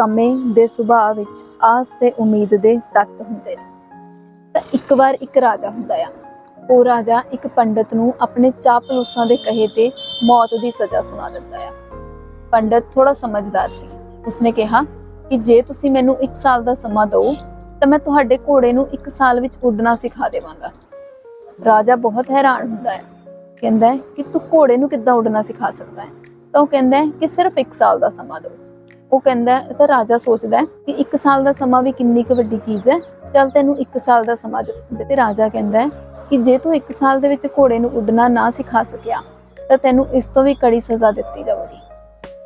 ਸਮੇਂ ਦੇ ਸੁਭਾਅ ਵਿੱਚ ਆਸ ਤੇ ਉਮੀਦ ਦੇ ਤੱਤ ਹੁੰਦੇ ਨੇ। ਤਾਂ ਇੱਕ ਵਾਰ ਇੱਕ ਰਾਜਾ ਹੁੰਦਾ ਆ। ਉਹ ਰਾਜਾ ਇੱਕ ਪੰਡਤ ਨੂੰ ਆਪਣੇ ਚਾਪਲੂਸਾਂ ਦੇ ਕਹੇ ਤੇ ਮੌਤ ਦੀ ਸਜ਼ਾ ਸੁਣਾ ਦਿੰਦਾ ਆ। ਪੰਡਤ ਥੋੜਾ ਸਮਝਦਾਰ ਸੀ। ਉਸਨੇ ਕਿਹਾ, ਕਿ ਜੇ ਤੁਸੀਂ ਮੈਨੂੰ 1 ਸਾਲ ਦਾ ਸਮਾਂ ਦਿਓ, ਤਾਂ ਮੈਂ ਤੁਹਾਡੇ ਘੋੜੇ ਨੂੰ 1 ਸਾਲ ਵਿੱਚ ਉੱਡਣਾ ਸਿਖਾ ਦੇਵਾਂਗਾ। ਰਾਜਾ ਬਹੁਤ ਹੈਰਾਨ ਹੁੰਦਾ ਹੈ ਕਹਿੰਦਾ ਕਿ ਤੂੰ ਘੋੜੇ ਨੂੰ ਕਿੱਦਾਂ ਉੱਡਣਾ ਸਿਖਾ ਸਕਦਾ ਹੈ? ਤਾਂ ਉਹ ਕਹਿੰਦਾ ਕਿ ਸਿਰਫ 1 ਸਾਲ ਦਾ ਸਮਾਂ ਦਿਓ। ਉਹ ਕਹਿੰਦਾ ਤਾਂ ਰਾਜਾ ਸੋਚਦਾ ਕਿ 1 ਸਾਲ ਦਾ ਸਮਾਂ ਵੀ ਕਿੰਨੀ ਕੁ ਵੱਡੀ ਚੀਜ਼ ਹੈ। ਚੱਲ ਤੈਨੂੰ 1 ਸਾਲ ਦਾ ਸਮਾਂ ਦੇ ਤੇ ਰਾਜਾ ਕਹਿੰਦਾ ਕਿ ਜੇ ਤੂੰ 1 ਸਾਲ ਦੇ ਵਿੱਚ ਘੋੜੇ ਨੂੰ ਉੱਡਣਾ ਨਾ ਸਿਖਾ ਸਕਿਆ, ਤਾਂ ਤੈਨੂੰ ਇਸ ਤੋਂ ਵੀ ਕੜੀ ਸਜ਼ਾ ਦਿੱਤੀ ਜਾਵੇਗੀ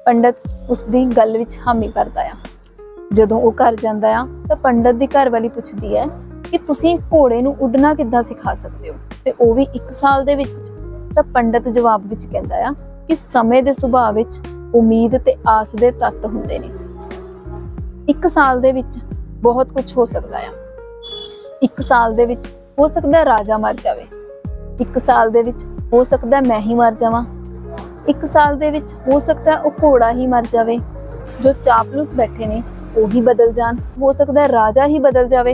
ਪੰਡਤ ਉਸ ਦੀ ਗੱਲ ਵਿੱਚ ਹਾਮੀ ਭਰਦਾ ਆ। ਜਦੋਂ ਉਹ ਘਰ ਜਾਂਦਾ ਆ, ਤਾਂ ਪੰਡਤ ਦੀ ਘਰ ਵਾਲੀ ਪੁੱਛਦੀ ਹੈ ਕਿ ਤੁਸੀਂ ਘੋੜੇ ਨੂੰ ਉੱਡਣਾ ਕਿੱਦਾਂ ਸਿਖਾ ਸਕਦੇ ਹੋ? ਤੇ ਉਹ ਵੀ 1 ਸਾਲ ਦੇ ਵਿੱਚ ਤਾਂ ਪੰਡਤ ਜਵਾਬ ਵਿੱਚ ਕਹਿੰਦਾ ਆ ਕਿ ਸਮੇਂ ਦੇ ਸੁਭਾਅ ਵਿੱਚ ਉਮੀਦ ਤੇ ਆਸ ਦੇ ਤੱਤ ਹੁੰਦੇ ਨੇ। ਇੱਕ ਸਾਲ ਦੇ ਵਿੱਚ ਬਹੁਤ ਕੁਝ ਹੋ ਸਕਦਾ ਆ। ਇੱਕ ਸਾਲ ਦੇ ਵਿੱਚ ਹੋ ਸਕਦਾ ਰਾਜਾ ਮਰ ਜਾਵੇ। ਇੱਕ ਸਾਲ ਦੇ ਵਿੱਚ ਹੋ ਸਕਦਾ ਮੈਂ ਹੀ ਮਰ ਜਾਵਾਂ। ਇੱਕ ਸਾਲ ਦੇ ਵਿੱਚ ਹੋ ਸਕਦਾ ਉਹ ਘੋੜਾ ਹੀ ਮਰ ਜਾਵੇ। ਜੋ ਚਾਪਲੂਸ ਬੈਠੇ ਨੇ, ਉਹ ਹੀ ਬਦਲ ਜਾਣ। ਹੋ ਸਕਦਾ ਰਾਜਾ ਹੀ ਬਦਲ ਜਾਵੇ।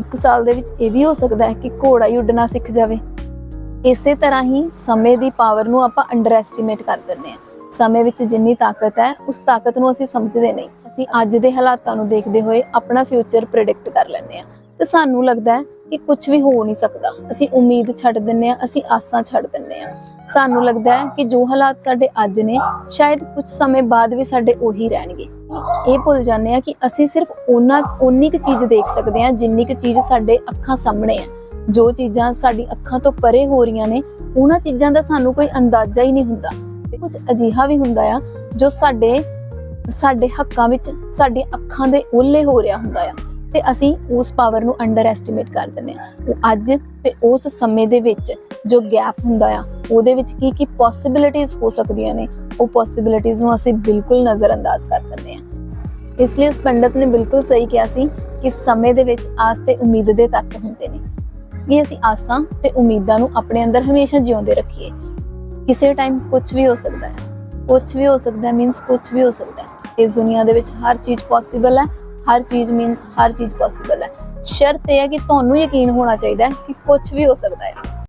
ਇੱਕ ਸਾਲ ਦੇ ਵਿੱਚ ਇਹ ਵੀ ਹੋ ਸਕਦਾ ਹੈ ਕਿ ਘੋੜਾ ਹੀ ਉੱਡਣਾ ਸਿੱਖ ਜਾਵੇ। ਇਸੇ ਤਰ੍ਹਾਂ ਹੀ ਸਮੇਂ ਦੀ ਪਾਵਰ ਨੂੰ ਆਪਾਂ ਅੰਡਰ ਐਸਟੀਮੇਟ ਕਰ ਦਿੰਦੇ ਹਾਂ। ਸਮੇਂ ਵਿੱਚ ਜਿੰਨੀ ਤਾਕਤ ਹੈ, ਉਸ ਤਾਕਤ ਨੂੰ ਅਸੀਂ ਸਮਝਦੇ ਨਹੀਂ। ਅਸੀਂ ਅੱਜ ਦੇ ਹਾਲਾਤਾਂ ਨੂੰ ਦੇਖਦੇ ਹੋਏ ਆਪਣਾ ਫਿਊਚਰ ਪ੍ਰੈਡਿਕਟ ਕਰ ਲੈਂਦੇ ਹਾਂ। ਤੇ ਸਾਨੂੰ ਲੱਗਦਾ ਹੈ ਕਿ ਕੁਝ ਵੀ ਹੋ ਨਹੀਂ ਸਕਦਾ। ਅਸੀਂ ਉਮੀਦ ਛੱਡ ਦਿੰਦੇ ਹਾਂ, ਅਸੀਂ ਆਸਾਂ ਛੱਡ ਦਿੰਦੇ ਹਾਂ। ਸਾਨੂੰ ਲੱਗਦਾ ਹੈ ਕਿ ਜੋ ਹਾਲਾਤ ਸਾਡੇ ਅੱਜ ਨੇ, ਸ਼ਾਇਦ ਕੁਝ ਸਮੇਂ ਬਾਅਦ ਵੀ ਸਾਡੇ ਉਹੀ ਰਹਿਣਗੇ। ਇਹ ਭੁੱਲ ਜਾਂਦੇ ਆ ਕਿ ਅਸੀਂ ਸਿਰਫ ਉਹਨਾਂ ਉਨੀ ਕੁ ਚੀਜ਼ ਦੇਖ ਸਕਦੇ ਹਾਂ, ਜਿੰਨੀ ਕੁ ਚੀਜ਼ ਸਾਡੇ ਅੱਖਾਂ ਸਾਹਮਣੇ ਹੈ। ਜੋ ਚੀਜ਼ਾਂ ਸਾਡੀ ਅੱਖਾਂ ਤੋਂ ਪਰੇ ਹੋ ਰਹੀਆਂ ਨੇ, ਉਹਨਾਂ ਚੀਜ਼ਾਂ ਦਾ ਸਾਨੂੰ ਕੋਈ ਅੰਦਾਜ਼ਾ ਹੀ ਨਹੀਂ ਹੁੰਦਾ। ਕੁਝ ਅਜੀਹਾ ਵੀ ਹੁੰਦਾ ਆ ਜੋ ਸਾਡੇ ਸਾਡੇ ਹੱਕਾਂ ਵਿੱਚ ਸਾਡੀਆਂ ਅੱਖਾਂ ਦੇ ਓਲੇ ਹੋ ਰਿਹਾ ਹੁੰਦਾ ਆ। ਤੇ ਅਸੀਂ ਉਸ ਪਾਵਰ ਨੂੰ ਅੰਡਰ ਐਸਟੀਮੇਟ ਕਰ ਦਿੰਦੇ ਆ। ਅੱਜ ਤੇ ਉਸ ਸਮੇਂ ਦੇ ਵਿੱਚ ਜੋ ਗੈਪ ਹੁੰਦਾ ਆ, ਉਹਦੇ ਵਿੱਚ ਕੀ ਕੀ ਪੋਸਿਬਿਲਿਟੀਆਂ ਹੋ ਸਕਦੀਆਂ ਨੇ, ਉਹ ਪੋਸਿਬਿਲਿਟੀਆਂ ਨੂੰ ਅਸੀਂ ਬਿਲਕੁਲ ਨਜ਼ਰਅੰਦਾਜ਼ ਕਰ ਦਿੰਦੇ ਆ। ਇਸ ਲਈ ਉਸ ਪੰਡਤ ਨੇ ਬਿਲਕੁਲ ਸਹੀ ਕਿਹਾ ਸੀ ਕਿ ਸਮੇਂ ਦੇ ਵਿੱਚ ਆਸ ਤੇ ਉਮੀਦ ਦੇ ਤੱਤ ਹੁੰਦੇ ਨੇ। ਇਹ ਅਸੀਂ ਆਸਾਂ ਤੇ ਉਮੀਦਾਂ ਨੂੰ ਆਪਣੇ ਅੰਦਰ ਹਮੇਸ਼ਾ ਜਿਉਂਦੇ ਰੱਖੀਏ। ਕਿਸੇ ਟਾਈਮ ਕੁਝ ਵੀ ਹੋ ਸਕਦਾ ਹੈ। ਕੁਝ ਵੀ ਹੋ ਸਕਦਾ ਹੈ ਮੀਨਸ ਕੁਝ ਵੀ ਹੋ ਸਕਦਾ ਹੈ। ਇਸ ਦੁਨੀਆ ਦੇ ਵਿੱਚ ਹਰ ਚੀਜ਼ ਪੋਸੀਬਲ ਹੈ। ਹਰ ਚੀਜ਼ ਮੀਨਸ ਹਰ ਚੀਜ਼ ਪੋਸੀਬਲ ਹੈ। ਸ਼ਰਤ ਇਹ ਹੈ ਕਿ ਤੁਹਾਨੂੰ ਯਕੀਨ ਹੋਣਾ ਚਾਹੀਦਾ ਹੈ ਕਿ ਕੁਝ ਵੀ ਹੋ ਸਕਦਾ ਹੈ।